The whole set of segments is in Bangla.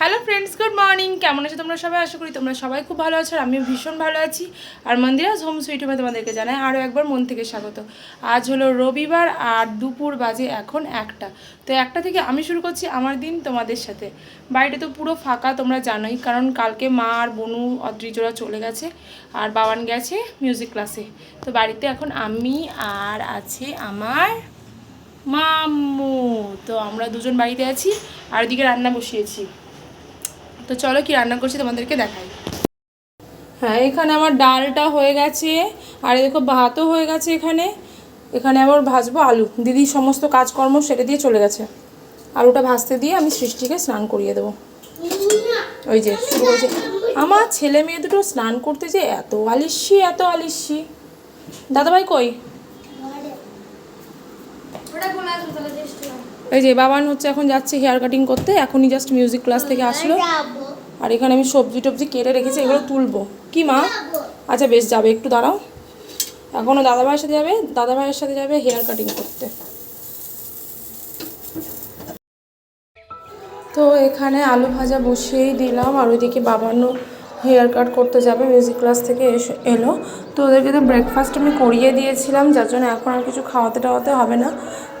হ্যালো ফ্রেন্ডস গুড মর্নিং কেমন আছো তোমরা সবাই? আশা করি তোমরা সবাই খুব ভালো আছো, আর আমিও ভীষণ ভালো আছি। আর মন্দিরাজ হোম সুইট হোমে তোমাদেরকে জানাই আরও একবার মন থেকে স্বাগত। আজ হলো রবিবার আর দুপুর বাজে এখন একটা। তো একটা থেকে আমি শুরু করছি আমার দিন তোমাদের সাথে। বাড়িটা তো পুরো ফাঁকা, তোমরা জানোই, কারণ কালকে মা আর বনু অদ্রিজোড়া চলে গেছে, আর বাবান গেছে মিউজিক ক্লাসে তো বাড়িতে এখন আমি আর আছে আমার মাম্মু। তো আমরা দুজন বাড়িতে আছি, আর ওদিকে রান্না বসিয়েছি। তো চলো কি রান্না করছি তোমাদেরকে দেখাই। হ্যাঁ এখানে আমার ডালটা হয়ে গেছে আর এই দেখো ভাতও হয়ে গেছে এখানে। এখানে আবার ভাজবো আলু। দিদি সমস্ত কাজকর্ম সেরে দিয়ে চলে গেছে। আলুটা ভাজতে দিয়ে আমি সৃষ্টিকে স্নান করিয়ে দেবো। ওই যে শুরু হয়েছে আমার ছেলে মেয়ে দুটো স্নান করতে যে এত আলিস্যি এত আলিস্যি। দাদাভাই কই? এই যে বাবান হচ্ছে এখন যাচ্ছে হেয়ার কাটিং করতে এখনই জাস্ট মিউজিক ক্লাস থেকে আসলো। আর এখানে আমি সবজি টবজি কেটে রেখেছি এগুলো তুলবো। কি মা? আচ্ছা বেশ যাবে একটু দাঁড়াও। এখনও দাদাভাইয়ের সাথে যাবে দাদাভাইয়ের সাথে যাবে হেয়ার কাটিং করতে। তো এখানে আলু ভাজা বসিয়েই দিলাম আর ওইদিকে বাবানো হেয়ার কাট করতে যাবে মিউজিক ক্লাস থেকে এসে এলো। তো ওদেরকে তো ব্রেকফাস্ট আমি করিয়ে দিয়েছিলাম, যার জন্য এখন আর কিছু খাওয়াতে টাওয়াতে হবে না।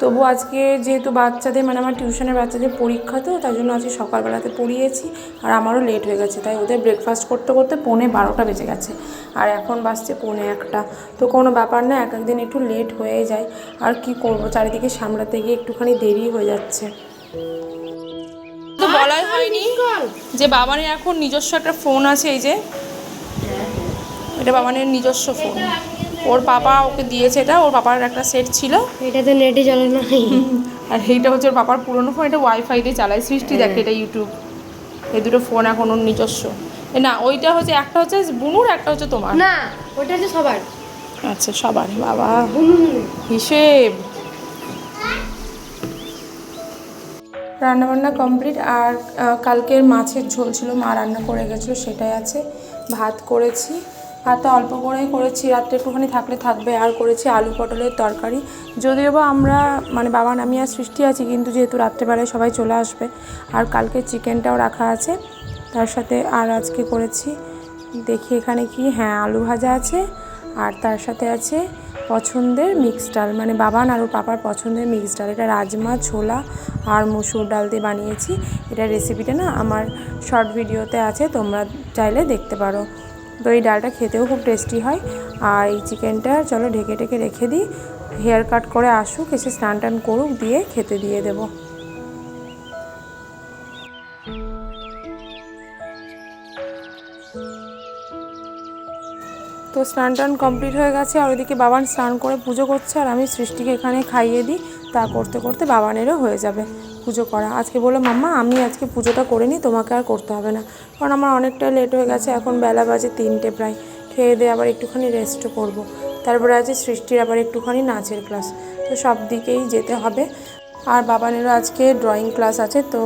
তবু আজকে যেহেতু বাচ্চাদের মানে আমার টিউশনের বাচ্চাদের পরীক্ষা তো, তাই জন্য আজকে সকালবেলাতে পড়িয়েছি। আর আমারও লেট হয়ে গেছে, তাই ওদের ব্রেকফাস্ট করতে করতে পৌনে বারোটা বেজে গেছে। আর এখন বাজছে পৌনে একটা। তো কোনো ব্যাপার না, এক একদিন একটু লেট হয়ে যায়। আর কি করব, চারিদিকে সামলাতে গিয়ে একটুখানি দেরি হয়ে যাচ্ছে। বলাই হয়নি। যে বাবানের এখন নিজস্ব একটা ফোন আছে এই যে। এটা বাবানের নিজস্ব ফোন। ওর পাপা ওকে দিয়েছে এটা ওর পাপার একটা সেট ছিল। এটাতে নেটে চলে না আর এইটা হচ্ছে ওর পাপার পুরনো ফোন এটা ওয়াইফাই দিয়ে চালায়। সৃষ্টি দেখে এটা ইউটিউব এই দুটো ফোন এখন ওর নিজস্ব। না ওইটা হচ্ছে একটা হচ্ছে বুনুর একটা হচ্ছে তোমার। না ওটা হচ্ছে সবার। আচ্ছা সবার। বাবা। হিসেব। রান্নাবান্না কমপ্লিট আর কালকের মাছের ঝোল ছিল, মা রান্না করে গেছিল, সেটাই আছে। ভাত করেছি ভাতটা অল্প করেই করেছি, রাত্রে একটুখানি থাকলে থাকবে, আর করেছি আলু পটলের তরকারি। যদিও বা আমরা মানে বাবা, আমি আর সৃষ্টি আছি, কিন্তু যেহেতু রাত্রেবেলায় সবাই চলে আসবে, আর কালকে চিকেনটাও রাখা আছে, তার সাথে আর আজকে করেছি, দেখি এখানে কি হ্যাঁ আলু ভাজা আছে, আর তার সাথে আছে পছন্দের মিক্সড ডাল। মানে বাবান আর পাপার পছন্দের মিক্সড ডাল। এটা রাজমা, ছোলা আর মুসুর ডাল দিয়ে বানিয়েছি। এটা রেসিপিটা না আমার শর্ট ভিডিওতে আছে, তোমরা চাইলে দেখতে পারো। তো এই ডালটা খেতেও খুব টেস্টি হয়। আর এই চিকেনটা চলো ঢেকে ঢেকে রেখে দিই। হেয়ার কাট করে আসুক, এসে স্নান টান করুক, দিয়ে খেতে দিয়ে দেবো। তো স্নান টান কমপ্লিট হয়ে গেছে আর ওইদিকে বাবান স্নান করে পুজো করছে আর আমি সৃষ্টিকে এখানে খাইয়ে দিই। তা করতে করতে বাবানেরও হয়ে যাবে পুজো করা। আজকে বলো মাম্মা, আমি আজকে পুজোটা করে নিই তোমাকে আর করতে হবে না। কারণ আমার অনেকটা লেট হয়ে গেছে, এখন বেলা বাজে তিনটে প্রায়। খেয়ে দিয়ে আবার একটুখানি রেস্টও করব। তারপরে আছে সৃষ্টির আবার একটুখানি নাচের ক্লাস তো সব দিকেই যেতে হবে। আর বাবানেরও আজকে ড্রয়িং ক্লাস আছে, তো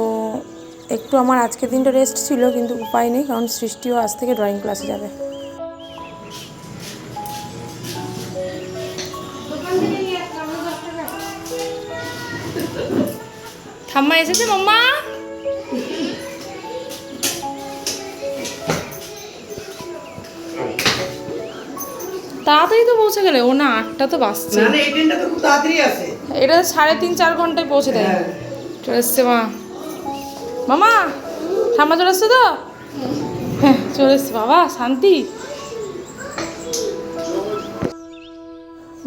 একটু আমার আজকের দিনটা রেস্ট ছিল, কিন্তু উপায় নেই, কারণ সৃষ্টিও আজ থেকে ড্রয়িং ক্লাসে যাবে। ঠাম্মা এসেছে মাম্মা তাড়াতাড়ি তো পৌঁছে গেলে ও না আটটা তো আসে। এটা তো সাড়ে তিন চার ঘন্টায় পৌঁছে দেয়। হ্যাঁ। চলে এসছে মা। মামা ঠাম্মা চলে এসছে তো? হ্যাঁ চলে এসছে। বাবা শান্তি।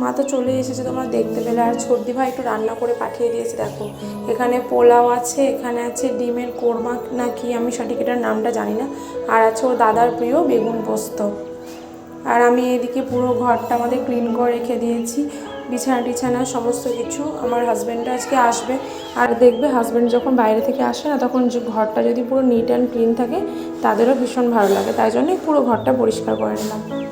মা তো চলে এসেছে, তোমরা দেখতে পেলে। আর সর্দি ভাই একটু রান্না করে পাঠিয়ে দিয়েছে, দেখো। এখানে পোলাও আছে, এখানে আছে ডিমের কোরমা না কি আমি সঠিক এটার নামটা জানি না। আর আছে ওর দাদার প্রিয় বেগুন পোস্ত। আর আমি এদিকে পুরো ঘরটা আমাদের ক্লিন করে রেখে দিয়েছি। বিছানা টিছানা, সমস্ত কিছু। আমার হাজব্যান্ড আজকে আসবে। আর দেখবে হাজব্যান্ড যখন বাইরে থেকে আসে না, তখন যে ঘরটা যদি পুরো নিট অ্যান্ড ক্লিন থাকে, তাদেরও ভীষণ ভালো লাগে। তাই জন্যই পুরো ঘরটা পরিষ্কার করে নিলাম।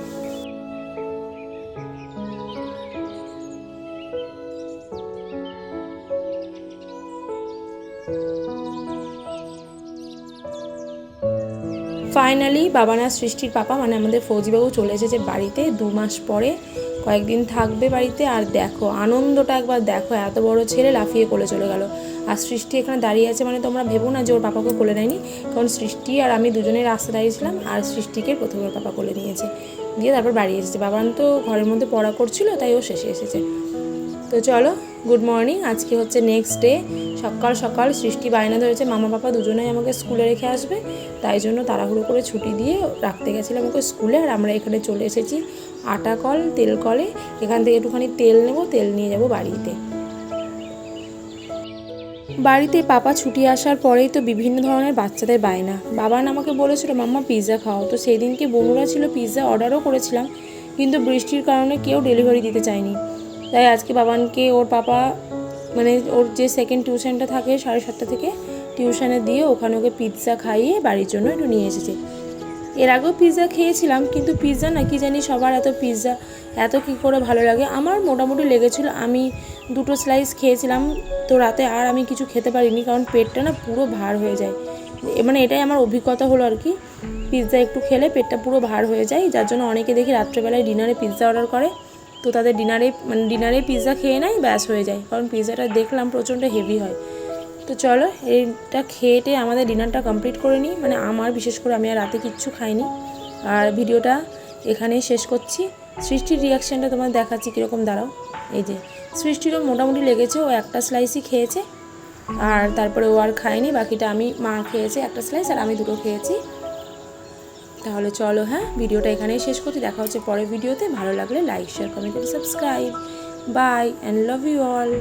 ফাইনালি বাবানা সৃষ্টির পাপা মানে আমাদের ফৌজিবাবু চলে এসেছে বাড়িতে দু মাস পরে। কয়েকদিন থাকবে বাড়িতে, আর দেখো, আনন্দটা একবার দেখো, এত বড় ছেলে লাফিয়ে কোলে চলে গেল। আর সৃষ্টি এখানে দাঁড়িয়ে আছে মানে তোমরা ভেবো না যে ওর পাপাকে কোলে নেয়নি, কারণ সৃষ্টি আর আমি দুজনেই রাস্তা দাঁড়িয়েছিলাম, আর সৃষ্টিকে প্রথমে পাপা কোলে নিয়েছে। দিয়ে তারপর বাড়ি এসেছে। বাবান তো ঘরের মধ্যে পড়া করছিল, তাই ও শেষে এসেছে। তো চলো গুড মর্নিং আজকে হচ্ছে নেক্সট ডে সকাল সকাল সৃষ্টি বায়না ধরেছে। মামা পাপা দুজনেই আমাকে স্কুলে রেখে আসবে। তাই জন্য তাড়াহুড়ো করে ছুটি দিয়ে রাখতে গেছিলাম ওকে স্কুলে। আর আমরা এখানে চলে এসেছি আটা কল, তেল কলে। এখান থেকে একটুখানি তেল নেব, তেল নিয়ে যাব বাড়িতে। বাড়িতে পাপা ছুটি আসার পরেই তো বিভিন্ন ধরনের বাচ্চাদের বায়না। বাবান আমাকে বলেছিল, মাম্মা পিৎজা খাও। তো সেই দিনকে বন্ধুরা ছিল পিৎজা অর্ডারও করেছিলাম। কিন্তু বৃষ্টির কারণে কেউ ডেলিভারি দিতে চায়নি। তাই আজকে বাবানকে ওর পাপা মানে ওর যে সেকেন্ড টিউশনটা থাকে সাড়ে সাতটা থেকে টিউশনে দিয়ে ওখানে ওকে পিৎজা খাইয়ে বাড়ির জন্য একটু নিয়ে এসেছে। এর আগেও পিৎজা খেয়েছিলাম, কিন্তু পিৎজা না কি জানি সবার এত পিৎজা এত কী করে ভালো লাগে। আমার মোটামুটি লেগেছিল, আমি দুটো স্লাইস খেয়েছিলাম, তো রাতে আর আমি কিছু খেতে পারিনি, কারণ পেটটা না পুরো ভার হয়ে যায়। মানে এটাই আমার অভিজ্ঞতা হলো আর কি। পিৎজা একটু খেলে পেটটা পুরো ভার হয়ে যায়, যার জন্য অনেকে দেখি রাত্রেবেলায় ডিনারে পিৎজা অর্ডার করে। তো তাদের ডিনারে মানে ডিনারে পিৎজা খেয়ে নেয়, ব্যাস হয়ে যায়। কারণ পিৎজাটা দেখলাম প্রচণ্ড হেভি হয়। তো চলো, এইটা খেয়েটে আমাদের ডিনারটা কমপ্লিট করে নিই। মানে আমার, বিশেষ করে আমি আর রাতে কিচ্ছু খাইনি। আর ভিডিওটা এখানেই শেষ করছি। সৃষ্টির রিয়াকশানটা তোমার দেখাচ্ছি কীরকম, দাঁড়াও। এই যে, সৃষ্টিরও মোটামুটি লেগেছে। ও একটা স্লাইসই খেয়েছে। আর তারপরে ও আর খায়নি। বাকিটা আমি, মা খেয়েছে একটা স্লাইস আর আমি দুটো খেয়েছি। তাহলে চলো হ্যাঁ? ভিডিওটা এখানেই শেষ করছি। দেখা হচ্ছে পরের ভিডিওতে। ভালো লাগলে like share comment subscribe bye and love you all